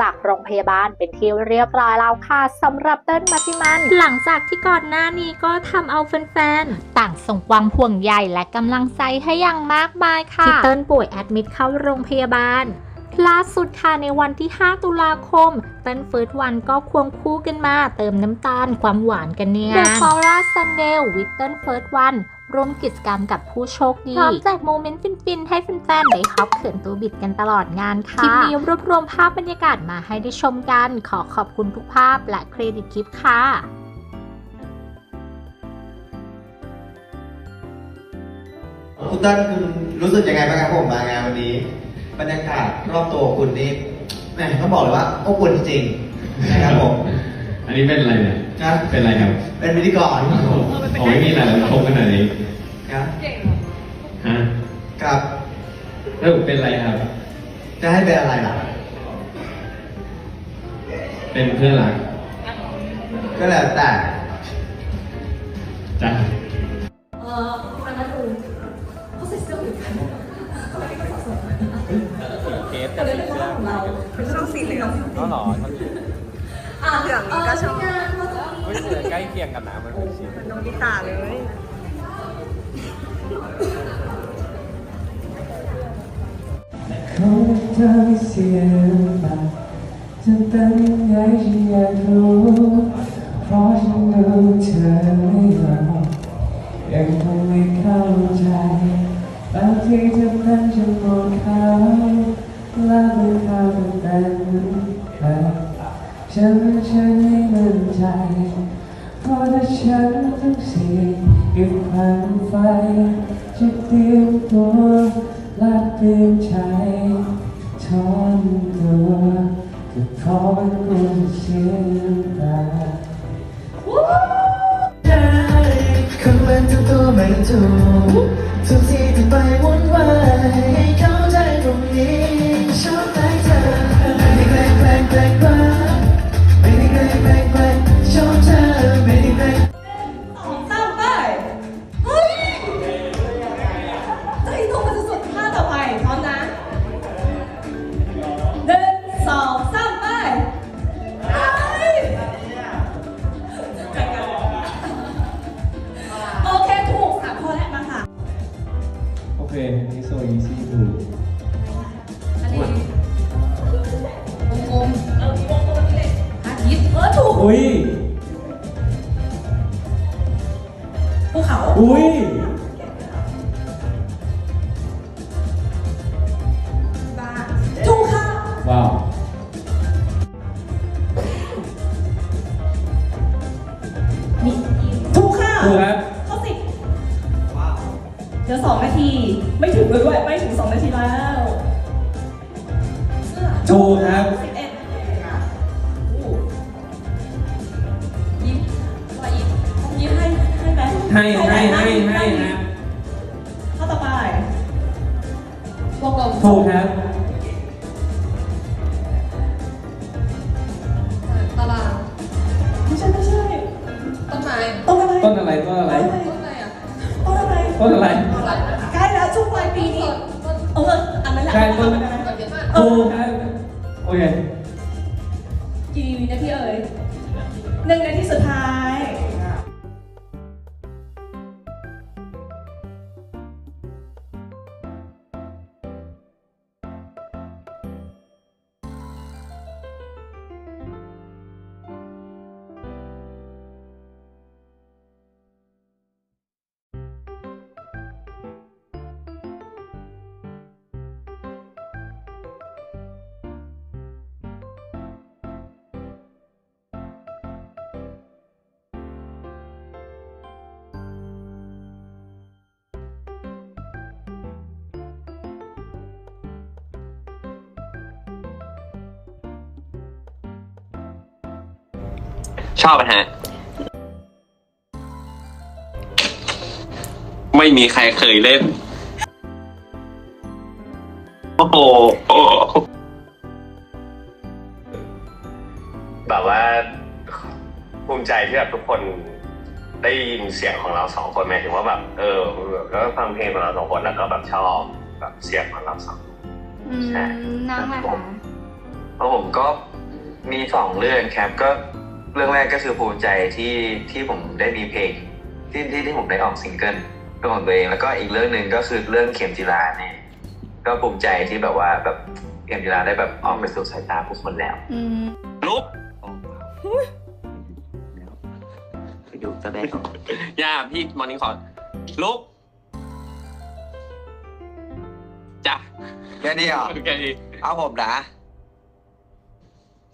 ออกจากโรงพยาบาลเป็นที่เรียบร้อยแล้วค่ะสำหรับเต้นมัติมัน หลังจากที่ก่อนหน้านี้ก็ทำเอาแฟนๆ ต่างส่งความห่วงใยและกำลังใจให้อย่างมากมายค่ะที่เติ้ลป่วยแอดมิดเข้าโรงพยาบาลล่าสุดค่ะในวันที่ 5 ตุลาคมเติ้ลเฟิร์สวันก็ควงคู่กันมา เติมน้ำตาลความหวานกันเนี่ย The f o r a Sunday with เติ้ลเฟิร์สวัน ร่วมกิจกรรมกับผู้โชคดีพร้อมแจกโมเมนต์ฟินๆ ให้แฟนๆได้ฮอปเขินตัวบิดกันตลอดงานค่ะ คลิปนี้รวบรวมภาพบรรยากาศมาให้ได้ชมกัน ขอขอบคุณทุกภาพและเครดิตคลิปค่ะคุณต้นคุณรู้สึกยังไงบ้างครับผมมางานวันนี้ บรรยากาศรอบตัวคุณนี่แหมต้องบอกเลยว่าอบอุ่นจริงๆนะครับผม อันนี้เป็นอะไรเนี่ย นะเป็นอะไรครับเป็นพิธีกรโอ้ไม่มีอะไรเลยครบขนาดนี้ครับฮะครับแล้วเป็นอะไรครับ จะให้เป็นอะไรล่ะ เป็นเพื่อนรักก็แล้วแต่จ้ะเป็นช่องสีเหลืองก็หรอเหลืองนี้ก็ชอบ เฮ้ยแต่ใกล้เคียงกันนะมันเป็นชิ้นเป็นน้องกีตาเลย เขาเธอไม่เสียมาจะเป็นยังไงฉันอยากรู้เพราะฉันรู้เธอไม่ยอมยังคงไม่เข้าใจบางทีเธอนั้นจะมองเขาและไม่เข้าเป็นใครฉันฉันไม่มั่น ใจเพราะถ้าฉันต้องเสี่ยงกับความไฟ จะเตรียมตัวและเตรียมใจทอนตัวก็เพราะว่ากูจะเสียน้ำตาคนมันทำตัวไม่ถูก อุ้ยบ้านถูกค่ะว้าวถูกค่ะถูกครับข้อสิบเดี๋ยวสองนาที ไม่ถึงเลยด้วย ไม่ถึงสองนาทีแล้ว ถูกครับ สุดท้าย ชอบอะฮะ ไม่มีใครเคยเล่นโอ้โหโอ้โหแบบว่าภูมิใจที่แบบทุกคนได้ยินเสียงของเราสองคนหมายถึงว่าแบบ เออแบบแล้วก็ฟังเพลงของเราสองคนแล้วก็แบบชอบแบบเสียงของเราสองคนอืมใช่น้องอะไรคะเพราะผมก็มีสองเรื่องครับก็ เรื่องแรกก็คือภูมิใจที่ที่ผมได้มีเพลงที่ที่ที่ผมได้ออกซิงเกิลเป็นของตัวเองแล้วก็อีกเรื่องหนึ่งก็คือเรื่องเข็มจีราเนี่ยก็ภูมิใจที่แบบว่าแบบเข็มจีราได้แบบออกไปสู่สายตาผู้คนแล้วอืมลุกไปดูแสดงย่าพี่มอร์นิ่งคอร์ลุกจ้ะแค่นี้เหรอแค่นี้เอาผมนะ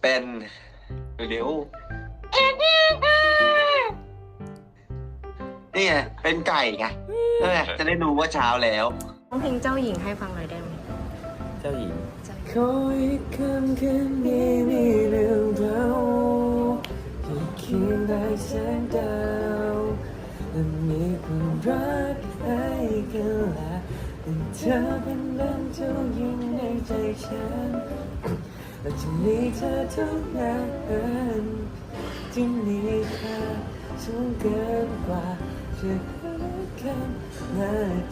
เป็นเดี๋ยว นี่ไงเป็นไก่ไงนั่นไงจะได้รู้ว่าเช้าแล้ว ร้องเพลงเจ้าหญิงให้ฟังหน่อยได้ไหมเจ้าหญิงขอให้คำคืนนี้มีเรื่องราวที่เคียงได้แสงดาวและมีความรักให้กันและเธอเป็นดังเจ้าหญิงในใจฉันและจะมีเธอเท่านั้นที่ มีค่าสูงเกินกว่าจะหาคำอ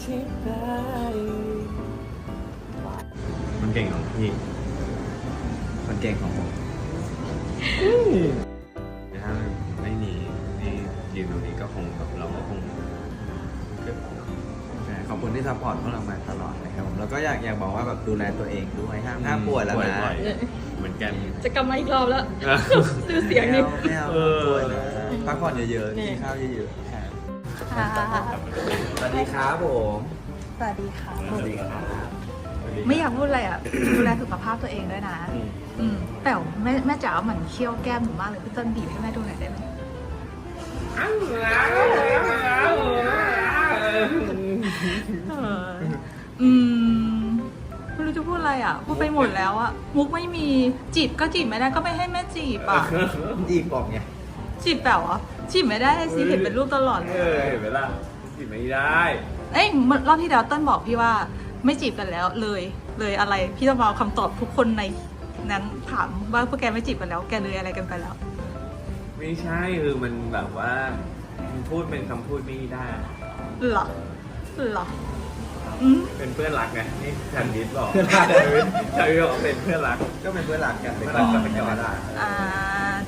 ธิบายมันเก่งของพี่ มันเก่งของผมถ้าไม่มีนี่ยืนตรงนี้ก็คงแบบเราก็คงเกือบใช่ขอบคุณที่ซัพพอร์ตพวกเรามาตลอดนะครับผมแล้วก็อยากอยากบอกว่าแบบดูแลตัวเองด้วยห้ามห้ามป่วยแล้วนะบ่ อยๆเหมือนกัน จะกลับมาอีกรอบแล้วดูเสียงไม่นี่เอาไม่เอาเออป่วยนะพักผ่อนเยอะๆกินข้าวเยอะๆครับสวัสดีครับผมสวัสดีค่ะสวัสดีครับไม่อยากพูดอะไรอะ ดูแลสุขภาพตัวเองด้วยนะ อืมแต่แม่แม่จ๋าเหมือนเคี้ยวแก้มหนูมากเลยพี่เต้นบีบให้แม่ดูหน่อยได้ไหมเอออืมไม่รู้ จะพูดอะไรอะพูดไปหมดแล้วอะมุกไม่มีจีบก็จีบไม่ได้ก็ไม่ให้แม่จีบอะดีบอกไงจีบแบบอะจีบไม่ได้สิเห็นเป็นรูปตลอดเลเอยอเห็นไหมล่ะจีบไม่ได้เอ้ยรอบที่แล้วเต้นบอกพี่ว่าไม่จีบกันแล้วเลย เลยอะไรพี่ต้องมาเอาคำตอบทุกคนในนั้นถามว่าพวกแกไม่จีบกันแล้วแกเลยอะไรกันไปแล้ว ไม่ใช่คือมันแบบว่ามันพูดเป็นคำพูดไม่ได้เหรอเหรออืม เป็นเพื่อนรักไงนี่ชันดิสบอกเพื่อนรักชันดิสบอกเป็นเพื่อนรักก็เป็นเพื่อนรักกันเป็นเพื่อนรักกันเป็นธรรมดาอ่า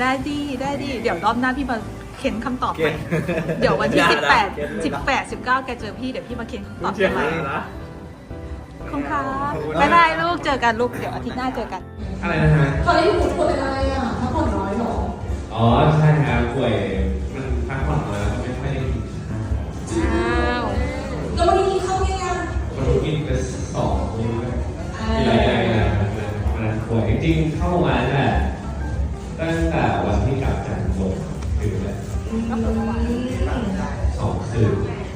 ได้ดีได้ดีเดี๋ยวรอบหน้าพี่มาเค้นคำตอบเก่ไปงเดี๋ยววันที่อย่าสิบนะแปดเก่งเลยนะสิบแปดสิบเก้าแกเจอพี่เดี๋ยวพี่มาเค้นคำตอบเชื่อไปนะขอบคุณค่ะขอบคุณบ๊ายบายลูกเจอกันลูกเดี๋ยวอาทิตย์หน้าเจอกัน อะไรนะฮะตอนนี้หนูปวดเป็นอะไรอะพักผ่อนน้อยเหรออ๋อใช่ครับป่วยมันพักผ่อนมาแล้วก็ไม่ค่อยได้กินข้าวอ้าวแล้ววันนี้กินข้า วยังยังวันนี้กินไปสองมื้อมีหลายอย่างนะมันป่วยจริงๆเข้ามาตั้งแต่ตั้งแต่วันที่กลับจากลงคือแบบสองคืน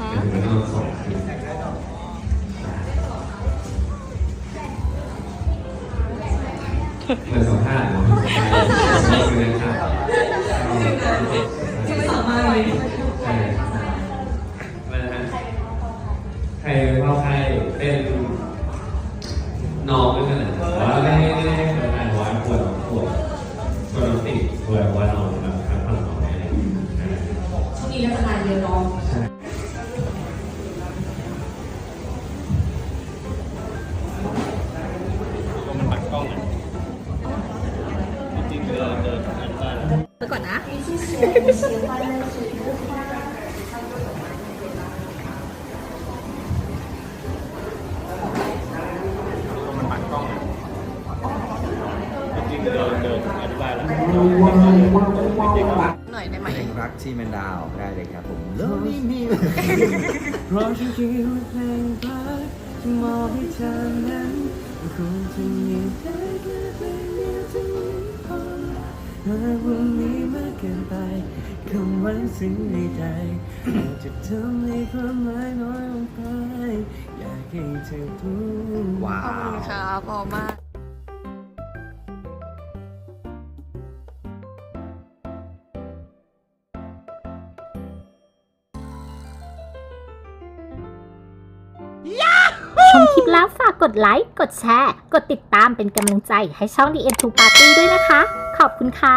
เป็นวันนอนสองคืนเหมือนสัมภาเนาะนี่คือนะครับไม่สามารถเลยใช่นะฮะใครว่าใคร เป็นน้องด้วยกันนะแต่ว่าไม่ได้ไม่ได้เป็นการว่าปวดปวดปวดติดปวด ไหมเพลงรักที่เป็นดาวได้เลยครับผมโลกนี้มีเพราะฉันคิดว่าเพลงรักที่มอบให้เธอนั้นคงจะมีได้แค่เพลงเดียวที่มีพอหากวันนี้มากเกินไปคำว่าสิ่งในใจอาจจะทำให้ความหมายน้อยลงไปอยากให้เธอรู้ ว้าขอบคุณค่ะพอมาก คลิปแล้วฝากกดไลค์ กดแชร์ กดติดตามเป็นกำลังใจให้ช่อง The End to Party ด้วยนะคะ ขอบคุณค่ะ